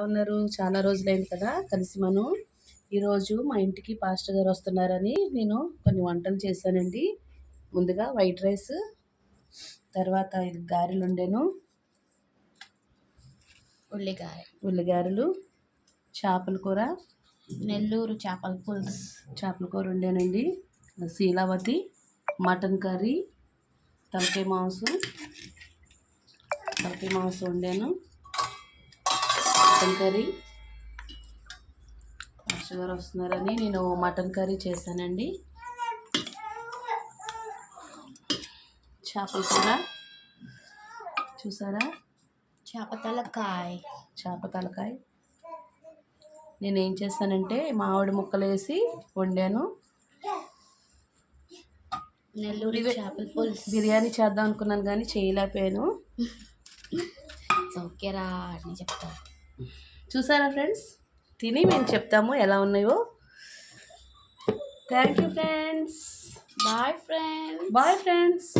ఉన్నారు. చాలా రోజులైంది కదా కలిసి మనం. ఈరోజు మా ఇంటికి పాస్టర్ గారు వస్తున్నారని నేను కొన్ని వంటలు చేశానండి. ముందుగా వైట్ రైస్ తర్వాత ఇది గారెలు ఉండేను ఉల్లిగాయ ఉల్లిగారెలు చేపల కూర. నెల్లూరు చేపల పులుసు. చేపల కూర ఉండేనండి శీలావతి మటన్ కర్రీ తలకాయ మాంసం తలకాయ మాంసం వండాను. Mutton curry. పాస్టర్ గారు వస్తున్నారని నేను మటన్ కర్రీ చేశానండి. చేపల కూర. చూసారా? చేప తలకాయ చేప తలకాయ నేను ఏం చేశానంటే మామిడి ముక్కలు వేసి వండాను. నెల్లూరు చేపల పులుసు. బిర్యానీ చేద్దాం అనుకున్నాను కానీ చేయలేకపోయాను. ఓకేరా అని చెప్తా చూసారా ఫ్రెండ్స్? తిని మేము చెప్తాము ఎలా ఉన్నాయో. Thank you friends bye friend bye friends